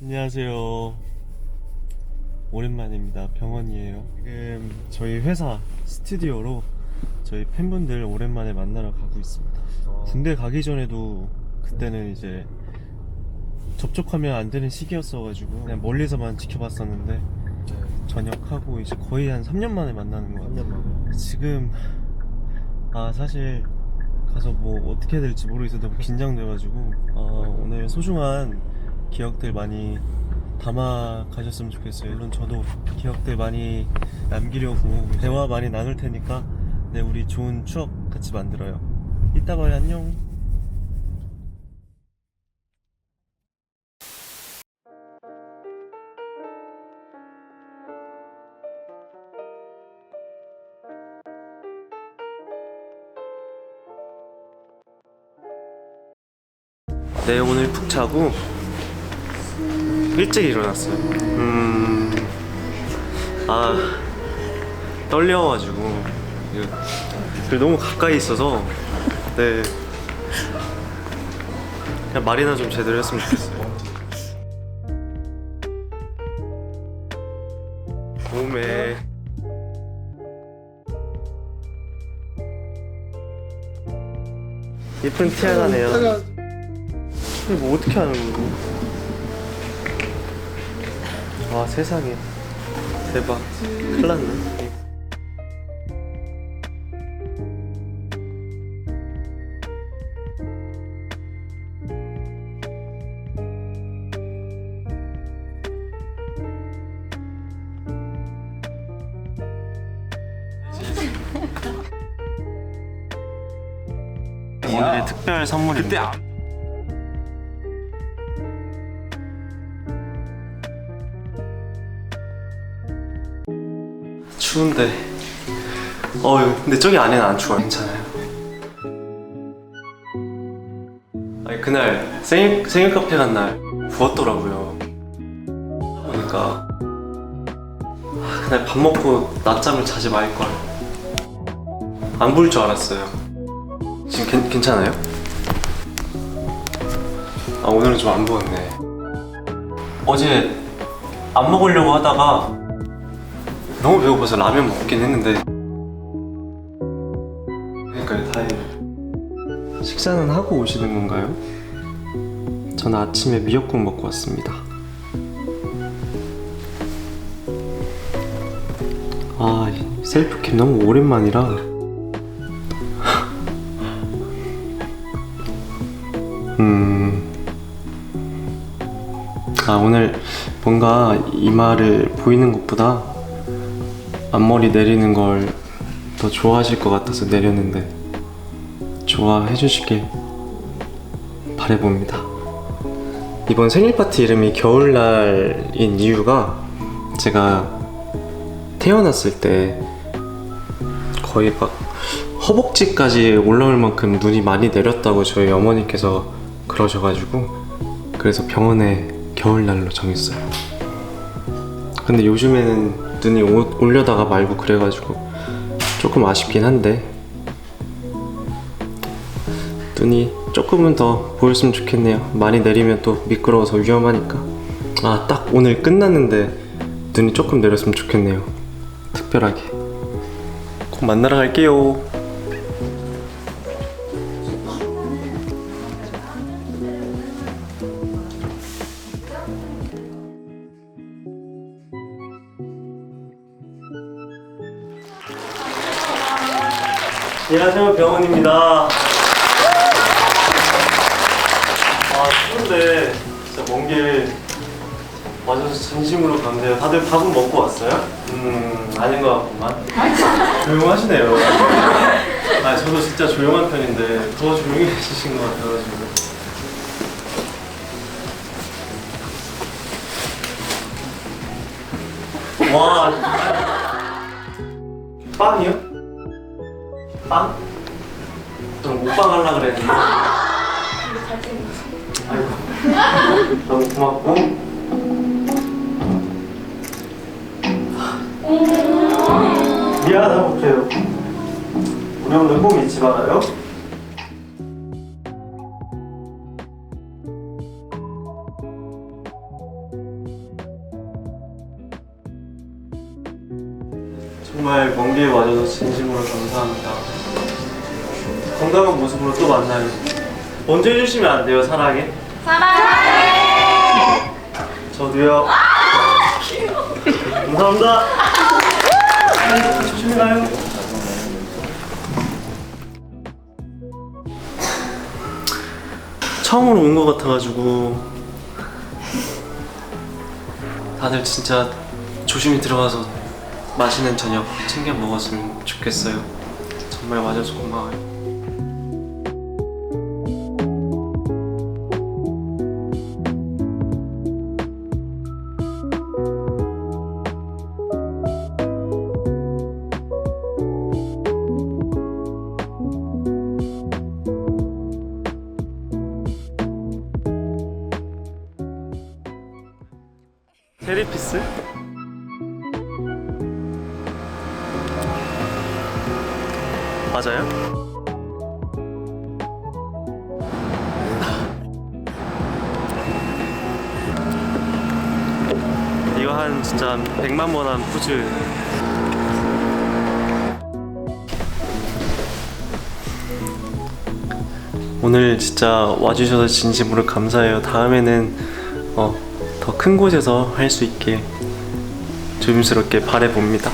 안녕하세요. 오랜만입니다. 병원이에요. 지금 저희 회사 스튜디오로 저희 팬분들 오랜만에 만나러 가고 있습니다. 군대 가기 전에도 그때는 이제 접촉하면 안 되는 시기였어가지고 그냥 멀리서만 지켜봤었는데 전역하고 이제 거의 한 3년 만에 만나는 것 같아요. 지금 아 사실 가서 뭐 어떻게 해야 될지 모르겠어 너무 긴장돼가지고 어, 오늘 소중한 기억들 많이 담아 가셨으면 좋겠어요. 물론 저도 기억들 많이 남기려고 대화 많이 나눌 테니까 네 우리 좋은 추억 같이 만들어요. 이따 봐요 안녕. 네 오늘 푹 자고 일찍 일어났어요. 음, 아 떨려가지고 그리고 너무 가까이 있어서 네 그냥 말이나 좀 제대로 했으면 좋겠어요. 몸에 예쁜 티 하나 내요. 이거 뭐 어떻게 하는 거고? 아 세상에. 대박. 큰일 났네. 오늘의 특별 선물입니다 추운데. 어 근데 저기 안에는 안 추워요. 괜찮아요. 아니 그날 생일, 생일 카페 간 날 부었더라고요. 그러니까 아, 그날 밥 먹고 낮잠을 자지 말걸. 안 부을 줄 알았어요. 지금 괜, 괜찮아요? 아 오늘은 좀 안 부었네. 어제 안 먹으려고 하다가 너무 배고파서 라면 먹긴 했는데. 그러니까 다행히. 식사는 하고 오시는 건가요? 저는 아침에 미역국 먹고 왔습니다. 아 셀프캠 너무 오랜만이라. 음... 아 오늘 뭔가 이마를 보이는 것보다 앞머리 내리는 걸 더 좋아하실 것 같아서 내렸는데 좋아해 주시길 바래봅니다. 이번 생일 파티 이름이 겨울날인 이유가 제가 태어났을 때 거의 막 허벅지까지 올라올 만큼 눈이 많이 내렸다고 저희 어머니께서 그러셔가지고 그래서 병원에 겨울날로 정했어요. 근데 요즘에는 눈이 오- 올려다가 말고 그래가지고 조금 아쉽긴 한데 눈이 조금은 더 보였으면 좋겠네요. 많이 내리면 또 미끄러워서 위험하니까. 아, 딱 오늘 끝났는데 눈이 조금 내렸으면 좋겠네요. 특별하게. 곧 만나러 갈게요. 안녕하세요 병원입니다. 아 추운데 진짜 먼 길 와줘서 진심으로 감사해요. 다들 밥은 먹고 왔어요? 음 아닌 것 같구만. 조용하시네요. 아 저도 진짜 조용한 편인데 더 조용해지신 것 같아가지고. 와 빵이요? 빵? 저는 먹방 하려고 그랬는데. 아이고. 너무 고맙고. 미안하다 볼게요. 우리 오늘 꼭 잊지 말아요. 정말 먼 길에 와줘서 진심으로 감사합니다. 건강한 모습으로 또 만나요. 먼저 해주시면 안 돼요, 사랑해? 사랑해! 저도요. 감사합니다. 조심히 가요. 처음으로 온 것 같아가지고 다들 진짜 조심히 들어가서 맛있는 저녁 챙겨 먹었으면 좋겠어요. 정말 와줘서 고마워요. 테리피스? 맞아요? 이거 한 진짜 한 100만 번한 포즈 오늘 진짜 와주셔서 진심으로 감사해요 다음에는 어, 더 큰 곳에서 할 수 있게 조심스럽게 바래봅니다